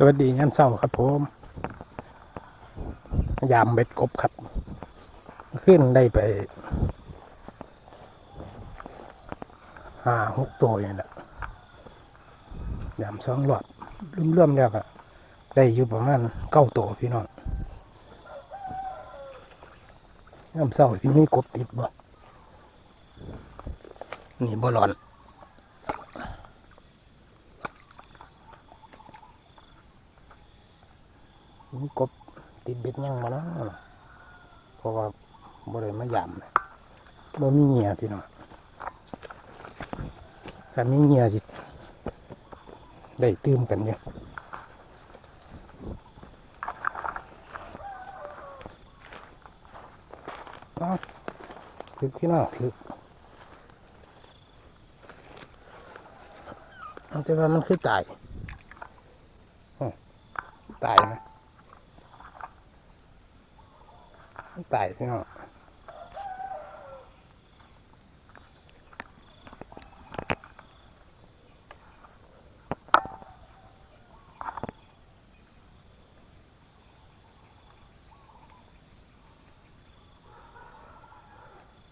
สวัสดีงานเศร้าครับผมยามเบ็ดกบครับ ขึ้นได้ไปห้าหกตัวอย่างละยามสองหลอดเรื่อมๆแล้วก็ได้อยู่ประมาณเก้าตัวพี่น้องยามเศร้าที่มีกบติดบ่นี่บ่หลอน มกบติดเบ็ดยังมาแล้วเพราะว่าบริเวณมายามนะบ่มีเงียพี่น้องถ้ามีเงียสิได้ตื่มกันอยู่อ้าวถือพี่น้องถืออาแต่ว่ามันคือตายตายนะ ตายพี่น้อง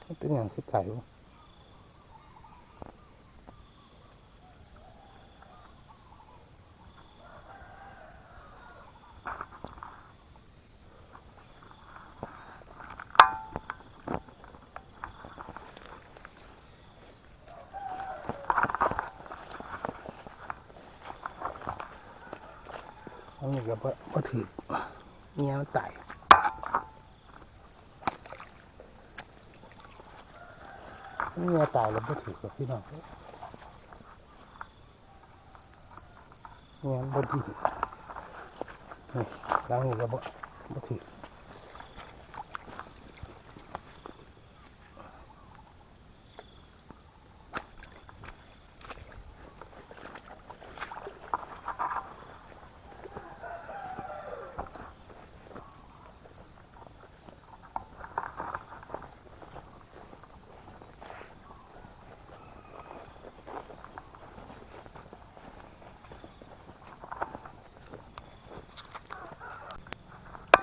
มันเป็นอย่างที่ไก่ อันนี้ก็บ่บ่ถือเงี้ยมันตายเงี้ยตายแล้วบ่ถือกับพี่น้องเงี้ยมันบ่ดีนี่หลังนี้ก็บ่บ่ถือ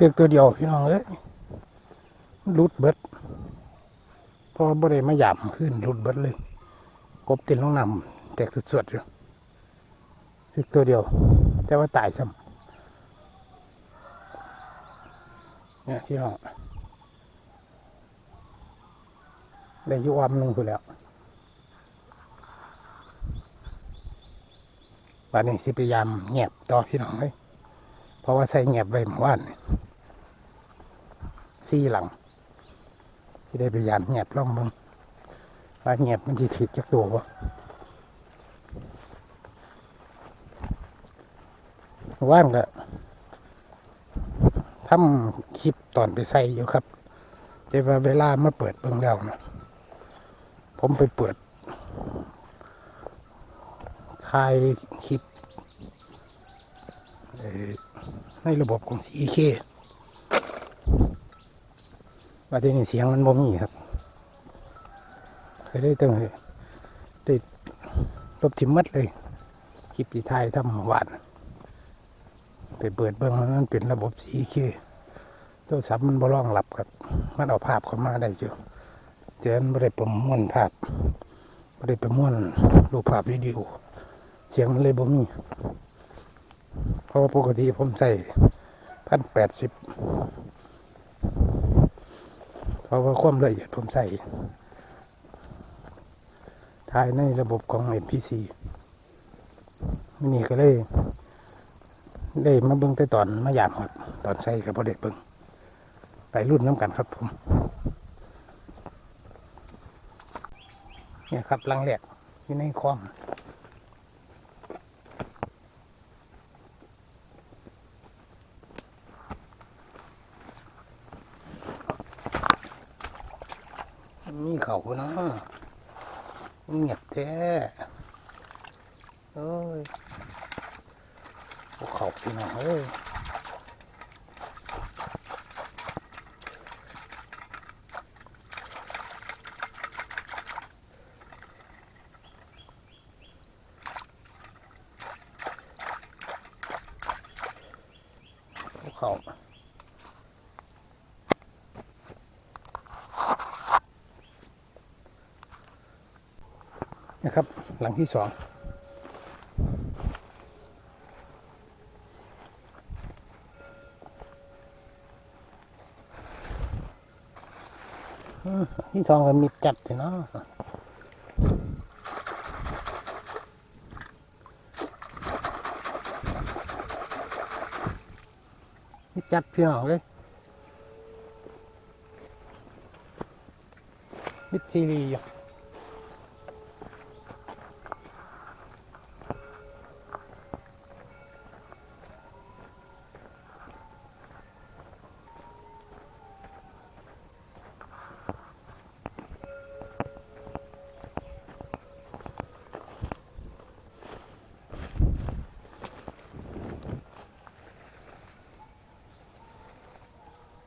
เชือกตัวเดียวพี่น้องเอ้ยรุดเบิดเพอบ่ได้มาหยามขึ้นรุดเบิดเลย กบติดลงนำแตกสุดๆอยู่เชือกตัวเดียว แต่ว่าตายซ้ำเนี่ยพี่น้องได้ยุอมหนึ่งคือแล้ววันนี้สิพยายามเงียบต่อพี่น้องเลยเพราะว่าใส่เงียบไว้เมื่อวาน นี่หลังที่ได้พยายามเงียบล่องมึงว่าเงียบมันจะถิดจากตัวบ่ว่านก็ทำคลิปตอนไปใส่อยู่ครับ แต่ว่าเวลามาเปิดเบิ่งแล้วนะผมไปเปิดถ่ายคลิปในระบบของ CK ว่าที่นี่เสียงมันบ่มีครับเคยได้ตั้งได้ลบทิมมัดเลยคลิปปีไทยทำเมื่อวานไปเปิดเบิ้งมันเป็นระบบสีเคโทรศัพท์มันบ่รองรับครับ มันเอาภาพเข้ามาได้อยู่แต่มันไม่ได้ประมวลภาพไม่ได้ประมวลรูปภาพวิดีโอเสียงมันเลยบ่มีเพราะว่าปกติผมใส่พันแปดสิบ ราะว่าความละเอียดผมใส่ถ่ายในระบบของ MPC มินี่ก็เลยได้มาเบิ่งแต่ตอนมาหยามครับตอนใส่กับพอเด็กเบิ่งไปรุ่นน้ำกันครับผมเนี่ยครับลังแหลกอยู่ในคลองาเนาะเงียบแท้เอ้ยพวกเขาพี่น้องเอ้ยเขา นะครับ หลังที่สองที่สองก็มีจัดสิเนาะมีจัดพี่น้องเลยมิดซีรีอยู่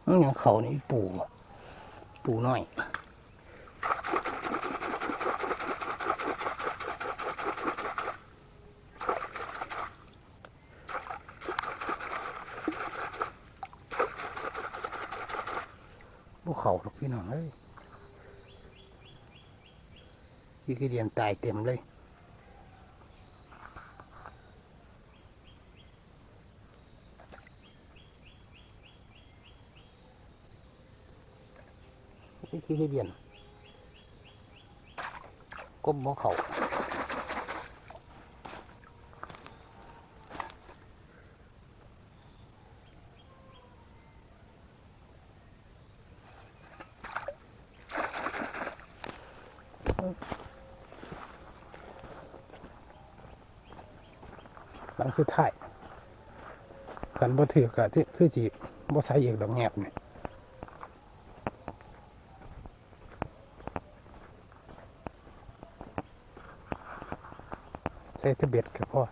ย่างเขานี่ปูปูน้อยพวกเขาหรอกพี่น้องเอ้ยพี่กีเดียนตายเต็มเลย พี่ขี้เดียนก้มบ่เขาหลังสุดท้ายกันบ่ถือกะที่คือจีบ่ใส่อีกดอกแงบเนี่ย ใส่ทะเบียดกับพ่อ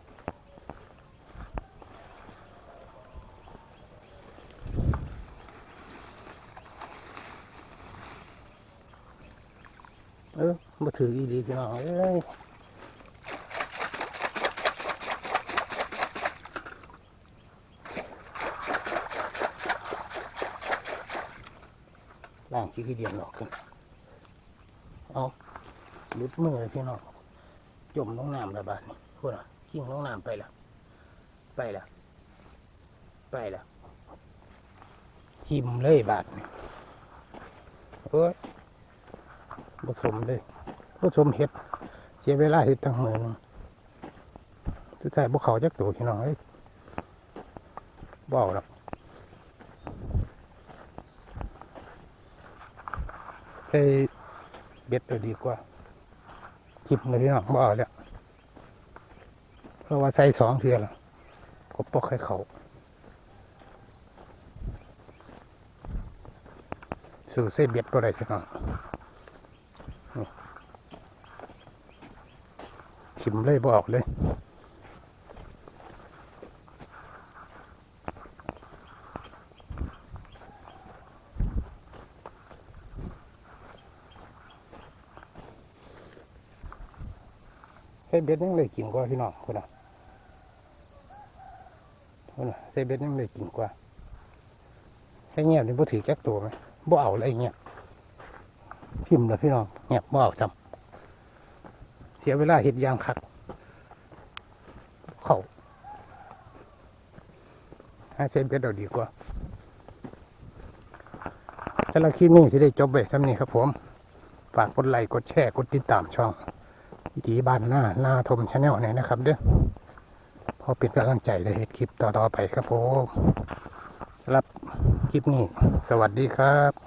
เออมาถืออีดีพี่น้องเอ้ยล่างขี้ขี้เดียนหลอกกัน เอาลุดมือเลยพี่น้อง จมลงน้ำแล้วบาดนี่พูดอะกิ้งลงน้ำไปล้วไปล้วไปล้วทิมเลยบาดนี่เอ้ยผสมเลยผสมเห็ด เสียเวลาเห็ดทั้งมือนึงสุดท้ายพวกเขาจักตัวพี่น้องเอ้ยบ่เอาหรอกใช้เบ็ดเอาดีกว่า ทิมเลยพี่น้องบ่เอาแล้วเพราะว่าใส่สองเทือแล้วก็ปอกให้เขาสู่เส้เบียดก็ได้พี่น้องนี่ชิมเลยบออกเลย ส่เบ็ดยังเลยกินกว่าพี่น้องคนน่ะคนน่ะใส่เบ็ดยังเลยกินกว่าใส่เงียบนี่บ่ถือจักตัวไหมบ่เอาอะไรเงียบทิมเลยพี่น้องเงียบบ่เอาจำเสียเวลาเห็ดยางคักเขาให้ใส่เบ็ดเอาดีกว่าสำหรับคลิปนี้ที่ได้จบไปสำนี้ครับผม ฝากกดไลค์กดแชร์ กดติดตามช่อง วิถีบ้านหน้าหน้าทมชาแนลเนี่ยนะครับ เด้อพอเป็นกำลังใจเลยเหตุคลิปต่อๆไปครับผมสำหรับคลิปนี้ สวัสดีครับ